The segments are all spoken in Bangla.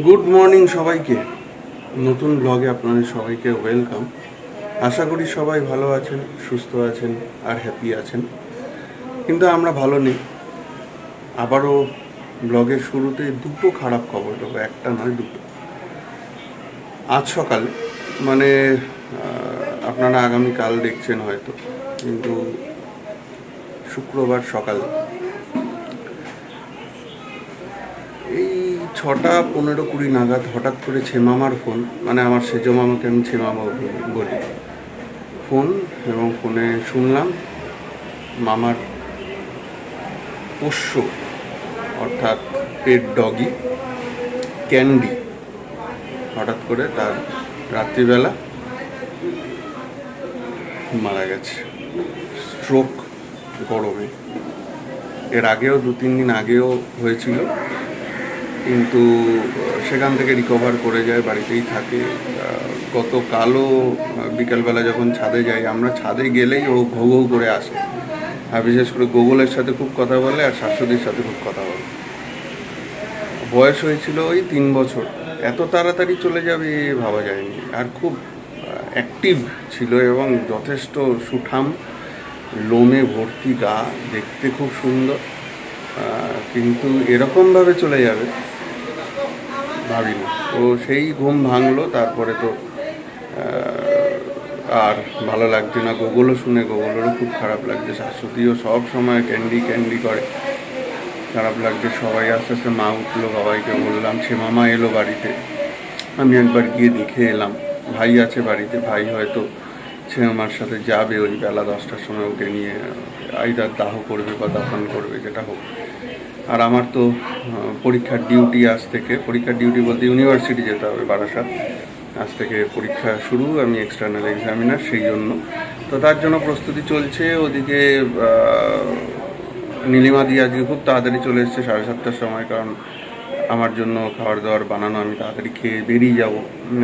গুড মর্নিং সবাইকে। নতুন ব্লগে আপনাদের সবাইকে ওয়েলকাম আশা করি সবাই ভালো আছেন, সুস্থ আছেন আর হ্যাপি আছেন। কিন্তু আমরা ভালো নেই। আবারও ব্লগের শুরুতে দুটো খারাপ খবর দেবো, একটা নয়, দুটো। আজ সকালে মানে আপনারা আগামীকাল দেখছেন হয়তো, কিন্তু শুক্রবার সকালে এই ছটা পনেরো কুড়ি নাগাদ হঠাৎ করে ছেমামার ফোন মানে আমার সেজ মামাকে আমি ছেমামা বলি- ফোন এবং ফোনে শুনলাম, মামার পোষ্য, অর্থাৎ পেট ডগি, ক্যান্ডি, হঠাৎ করে তার রাত্রিবেলা মারা গেছে। স্ট্রোক গরমে। এর আগেও দু তিন দিন আগেও হয়েছিল। কিন্তু সেখান থেকে রিকভার করে যায়, বাড়িতেই থাকে। গতকালও বিকালবেলা যখন ছাদে যাই, আমরা ছাদে গেলেই ও ঘৌ ঘৌ করে আসে। আর বিশেষ করে গোগলের সাথে খুব কথা বলে আর শাশুড়ির সাথে খুব কথা বলে। বয়স হয়েছিল ওই তিন বছর। এত তাড়াতাড়ি চলে যাবে ভাবা যায়নি। আর খুব অ্যাক্টিভ ছিল এবং যথেষ্ট সুঠাম। লোমে ভর্তি গা, দেখতে খুব সুন্দর। কিন্তু এরকমভাবে চলে যাবে। ভাবিনি। তো সেই ঘুম ভাঙলো, তারপরে তো আর ভালো লাগছে না। গোগলও শুনে গোগলেরও খুব খারাপ লাগছে। শাশুড়িও সব সময় ক্যান্ডি ক্যান্ডি করে। খারাপ লাগছে, সবাই আস্তে আস্তে মা উঠল, বাবাইকে বললাম, সে মামা এলো বাড়িতে। আমি একবার গিয়ে দেখে এলাম। ভাই আছে বাড়িতে, ভাই হয়তো সে আমার সাথে যাবে ওই বেলা দশটার সময় ওকে নিয়ে আইদার দাহ করবে বা দাফন করবে, যেটা হোক। আর আমার তো পরীক্ষার ডিউটি আজ থেকে, পরীক্ষার ডিউটি বলতে ইউনিভার্সিটি যেতে হবে বারাসাত। আজ থেকে পরীক্ষা শুরু, আমি এক্সটার্নাল এক্সামিনার সেই জন্য। তো তার জন্য প্রস্তুতি চলছে, ওদিকে নীলিমা দিয়ে আজকে খুব তাড়াতাড়ি চলে এসছে সাড়ে সাতটার সময়, কারণ আমার জন্য খাবার দাবার বানানো, আমি তাড়াতাড়ি খেয়ে বেরিয়ে যাব।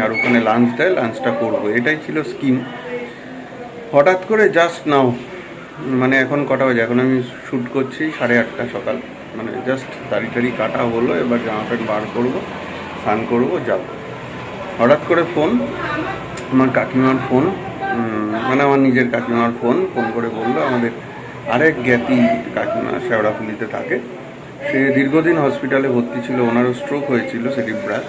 আর ওখানে লাঞ্চ দেয় লাঞ্চটা করব। এটাই ছিল স্কিম হঠাৎ করে জাস্ট নাও মানে এখন কটা বাজে? এখন আমি শ্যুট করছি সাড়ে আটটা সকাল। মানে জাস্ট দাড়ি টাড়ি কাটা হলো, এবার জামা প্যান্ট বার করব, স্নান করব, যাব। হঠাৎ করে ফোন আমার কাকিমার ফোন মানে আমার নিজের কাকিমার ফোন ফোন করে বলল আমাদের আরেক জ্ঞাতি কাকিমা শেওড়াফুলিতে থাকে। সে দীর্ঘদিন হসপিটালে ভর্তি ছিল, ওনারও স্ট্রোক হয়েছিল, সেটি ব্রাক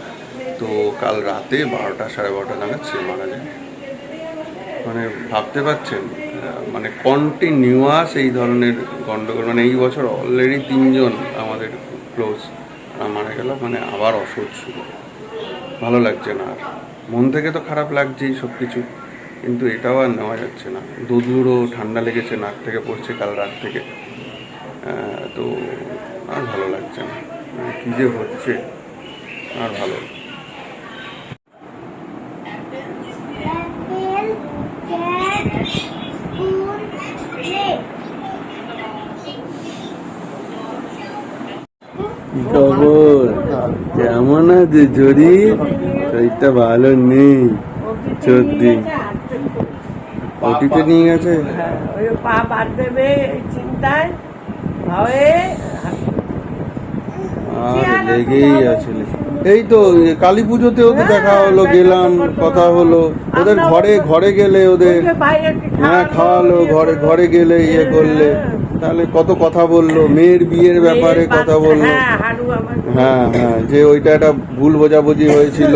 তো কাল রাতে বারোটা সাড়ে বারোটা নাগাদ সে মারা যায়। মানে ভাবতে পারছেন মানে কন্টিনিউয়াস এই ধরনের গন্ডগোল মানে এই বছর অলরেডি তিনজন আমাদের ক্লোজ মারা গেল মানে আবার অসহ্য। ভালো লাগছে না আর। মন থেকে তো খারাপ লাগছেই সব কিছু কিন্তু এটাও আর নেওয়া যাচ্ছে না। দুধুরও ঠান্ডা লেগেছে, নাক থেকে পড়ছে কাল রাত থেকে। তো আর ভালো লাগছে না। মানে কী যে হচ্ছে, আর ভালো আছে জরি শরীরটা ভালো নেই সত্যি অতীতে নিয়ে গেছে? হ্যাঁ, ওই পা বাদ দেবে চিন্তায় ভয়ে আর লেগেই আছে এই তো কালী পুজোতেও তো দেখা হলো গেলাম কথা হলো। ওদের ঘরে ঘরে গেলে ওদের হ্যাঁ খাওয়ালো ঘরে ঘরে গেলে ইয়ে করলে। তাহলে কত কথা বলল? মেয়ের বিয়ের ব্যাপারে কথা বলল। হ্যাঁ হ্যাঁ হ্যাঁ যে ওইটা একটা ভুল বোঝাবুঝি হয়েছিল।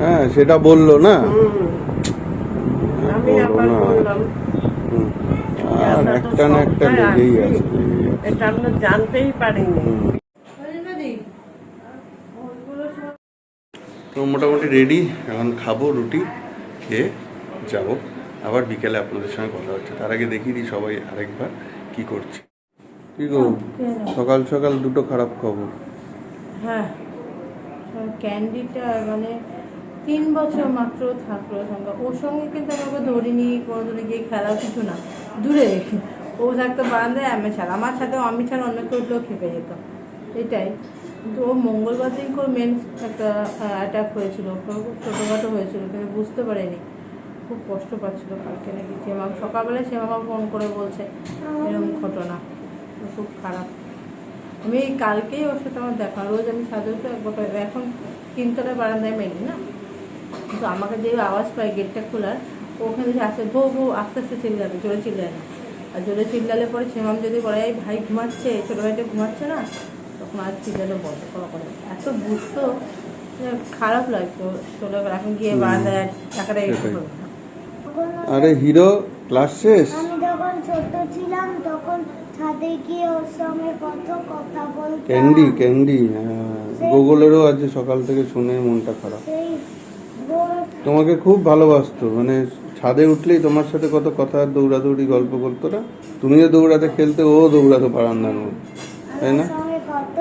হ্যাঁ সেটা বলল না। আর একটা না একটা লেগেই আছে। এটা আমরা জানতেই পারিনি। তো মোটামুটি রেডি এখন খাব রুটি খেয়ে যাব। আবার বিকেলে আপনাদের সঙ্গে কথা হচ্ছে। তার আগে দেখিয়ে দিই সবাই আরেকবার। কি করছে? কি গো, সকাল সকাল দুটো খারাপ খবর। হ্যাঁ ক্যান্ডিটা মানে তিন বছর মাত্র থাকল সঙ্গে। ওর সঙ্গে কিন্তু আমাকে ধরিনি কোনো দূরে গিয়ে খেলাও কিছু না। দূরে রেখে। ও থাকতো বারান্দায়, আমি ছাড়া। আমার সাথে আমি ছাড়া অন্য কেউ উঠলেও খেপে যেত। এটাই। কিন্তু ও মঙ্গলবার দিন করে মেন একটা অ্যাটাক হয়েছিল। ছোটোখাটো হয়েছিল, কিন্তু বুঝতে পারিনি। খুব কষ্ট পাচ্ছিলো কালকে নাকি। সে মাম সকালবেলায় সে মামা ফোন করে বলছে এরকম ঘটনা। খুব খারাপ। আমি এই কালকেই ওর সাথে আমার দেখা। রোজ আমি সাধারণত একবার এখন তিনতলা বারান্দায় মেলি না? কিন্তু আমাকে যে আওয়াজ পাই গেটটা খোলার ওখানে থেকে আসে বউ বউ আস্তে আস্তে চিল্লাবে জোরে চিল্লায় না। আর জোরে চিল্লালে পরে সেমাম যদি বলে এই ভাই ঘুমাচ্ছে ছোটো ভাইটা ঘুমাচ্ছে না? তখন আর চিল্লালে বন্ধ করা করে এত বুঝতো খারাপ লাগতো। ছোটো এখন গিয়ে বারান্দায় টাকাটা এসে। আরে হিরো ক্লাস শেষ? আমি যখন ছোট ছিলাম তখন ছাদে গিয়ে ওর সঙ্গে কত কথা বলতাম। ক্যান্ডি ক্যান্ডি গুগলেরও আজ সকাল থেকে শুনে মনটা খারাপ। সেই তোমাকে খুব ভালোবাসতো মানে ছাদে উঠলেই তোমার সাথে কত কথা দৌড়াদৌড়ি গল্প করতো না? তুমিও দৌড়াতে খেলতে ও দৌড়াতো বারান্দার মধ্যে। তাই আমার না? সঙ্গে কত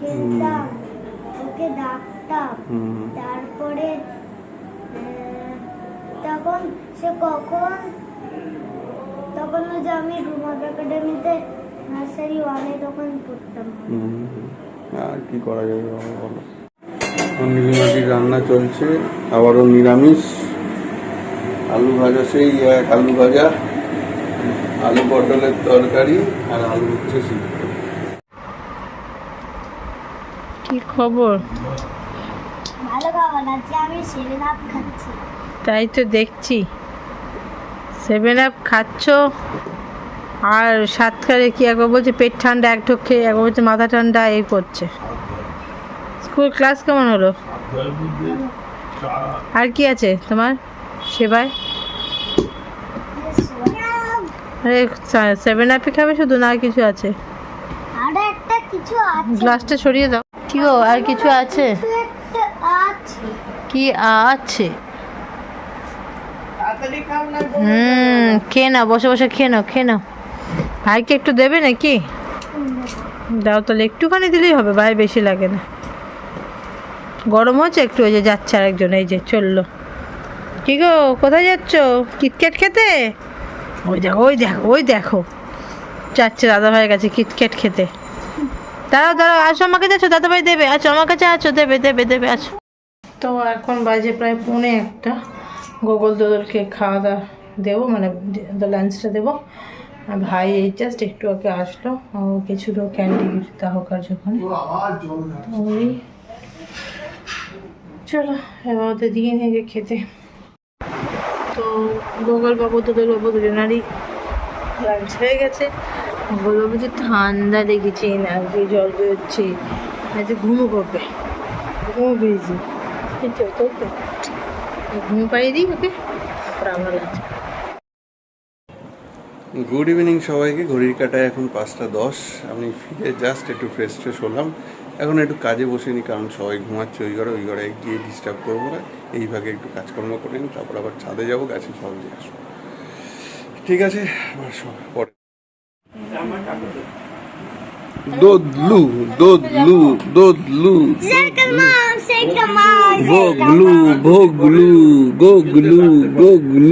খেলতাম ওকে ডাকতাম। হুম। তারপরে আহ, তখন সে কখন তখন ওই যে আমি রুমাল একাডেমিতে নার্সারি ওয়ানে তখন পড়তাম। আর কি করা যাবে বাবা বলো? নীলিমাটির রান্না চলছে আবারও নিরামিষ। আলু ভাজা সেই এক আলু ভাজা আলু পটলের তরকারি আর আলু হচ্ছে সিদ্ধ। কি খবর? ভালো খাবার আজকে আমি সেভেন আপ খাচ্ছি। তাই তো দেখছি। সেভেন আপ খাচ্ছ? আর সাতকারে কি একবার বলছে পেট ঠান্ডা এক ঢোক খেয়ে একবার বলছে মাথা ঠান্ডা এই করছে। স্কুল ক্লাস কেমন হলো? আর কি আছে তোমার? সেবায়? আরে সেভেন আপে খাবে শুধু না কিছু আছে? আর কিছু আছে। গ্লাসটা সরিয়ে দাও। কি আর কিছু আছে। কি আছে। হুম খেয়ে নাও বসে বসে খেয়ে নাও খেয়ে নাও। ভাইকে একটু দেবে নাকি? দাও তাহলে একটুখানি দিলেই হবে ভাই বেশি লাগে না। গরম হচ্ছে একটু ওই যে যাচ্ছে আরেকজন এই যে চলল। কি গো কোথায় যাচ্ছ? কিটক্যাট খেতে? ওই দেখো ওই দেখো ওই দেখো। যাচ্ছে দাদা ভাইয়ের কাছে কিটক্যাট খেতে। দাঁড়াও দাঁড়াও আসো আমাকে যাচ্ছ দাদা ভাই দেবে আচ্ছা আমার কাছে আছো দেবে দেবে দেবে আছো তো এখন বাজে প্রায় পৌনে একটা। গোগল দোদলকে খাওয়া দাওয়া দেবো মানে লাঞ্চটা দেবো আর ভাই এই জাস্ট একটু আগে আসলো ও কিছু ক্যান্ডি দাহকার যখন ওই চলো এবার ওদের দিয়ে নিয়ে গিয়ে খেতে তো গোগল বাবু দোদল বাবু দুজনারই লাঞ্চ হয়ে গেছে। গোগল বাবু যে ঠান্ডা লেগেছে নাক দিয়ে জল বেরোচ্ছে আজ ঘুমো করবে। ঘুমো পেয়েছি। তো, তো। ঘুম পাড়িয়ে দিই ওকে তারপর আমরা লাঞ্চ গুড ইভিনিং সবাইকে ঘড়ির কাটায় এখন পাঁচটা দশ আমি ফিরে জাস্ট একটু ফ্রেশ ট্রেশ হলাম। এখন একটু কাজে বসিনি কারণ সবাই ঘুমাচ্ছে ওই ঘরে ওই ঘরে গিয়ে ডিস্টার্ব করব না। এই ভাগে একটু কাজকর্ম করে নিই তারপর আবার ছাদে যাব গাছে ফল দিয়ে আসব। ঠিক আছে আবার সব- পরে। দোদলু দোদলু দোদলু। গোগলু গোগলু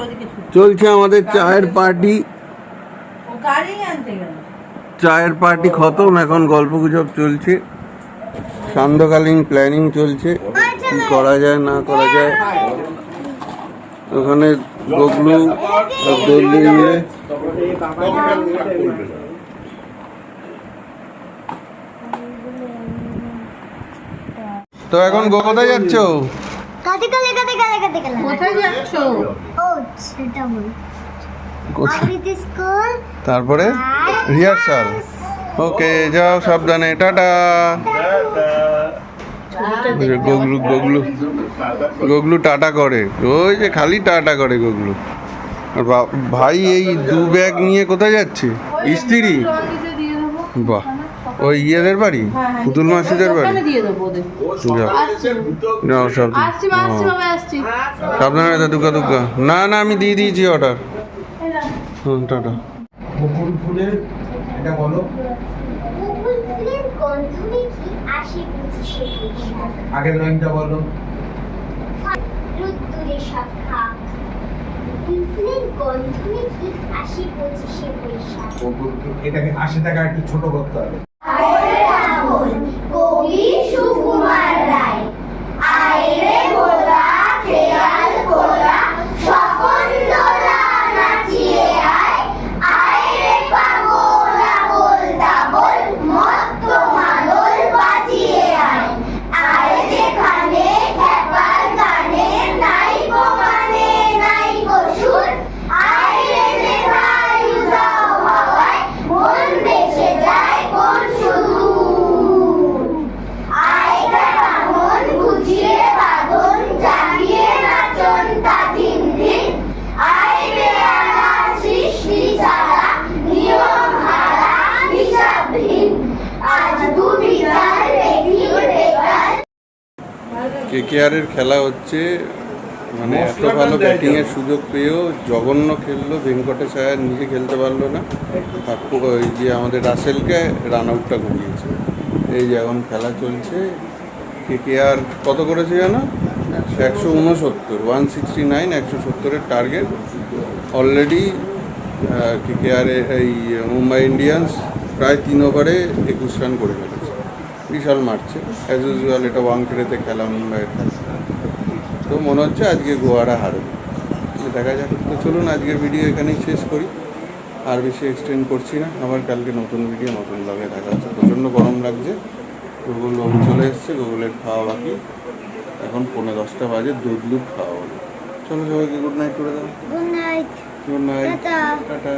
ওদিকে ছুটে। চলছে আমাদের চায়ের পার্টি। চায়ের পার্টি খতম এখন গল্প গুজব চলছে। সান্ধ্যকালীন প্ল্যানিং চলছে কি করা যায় না করা যায়। ওখানে গগলু দল্লি তো এখন গো কোথায় যাচ্ছ? কাতে কালে কাতে কালে কাতে কালে কোথায় যাচ্ছ? ও সেটা বল। আবৃত্তি স্কুল তারপরে? রিহার্সাল। ওকে যাও সাবধানে। টাটা। গগলু গগলু। গগলু টাটা করে। ওই যে খালি টাটা করে গগলু। আর বা- ভাই এই দু ব্যাগ নিয়ে কোথায় যাচ্ছে? স্ত্রী? দিয়ে বাহ। ওই ইয়েদের বাড়ি? পুতুল মাসিদের বাড়ি? ওখানে দিয়ে দেবো ওদের। যাও সব সাবধানে দুকা দুকা না না আমি দিয়ে দিয়েছি অর্ডার হুম টাটা। বকুল ফুলের এটা বলো। আগের লাইনটা বলো। এটাকে আশি টাকা একটু ছোট করতে হবে। কে কে খেলা হচ্ছে মানে এত ভালো টানতে ব্যাটিং এর সুযোগ পেয়েও জঘন্য খেললো ভেঙ্কটেশ আয়ার নিজে খেলতে পারল না। আর ওই যে আমাদের রাসেলকে রান আউটটা করিয়েছে এই যে এখন খেলা চলছে কে কে আর কত করেছে জানো? একশো উনসত্তর ওয়ান সিক্সটি নাইন একশো সত্তরের টার্গেট অলরেডি কে কে আর এই মুম্বাই ইন্ডিয়ান্স প্রায় তিন ওভারে একুশ রান করে ফেলেছে। বিশাল মারছে অ্যাজ ইউজুয়াল এটা ওয়াংখেড়েতে খেলা মুম্বাইয়ের খেলা তো মনে হচ্ছে আজকে গোয়ারা হারবে। দেখা যাক। তো চলুন আজকের ভিডিও এখানেই শেষ করি। আর বেশি এক্সটেন্ড করছি না। আবার কালকে নতুন ভিডিও নতুন লগে দেখা হচ্ছে। প্রচণ্ড গরম লাগছে। গুগল বাবু চলে এসছে। গুগলের খাওয়া বাকি। এখন পৌনে দশটা বাজে। দুধ দুধ খাওয়া হলো। চলো সবাইকে গুড নাইট করে দাও। Good night good night tata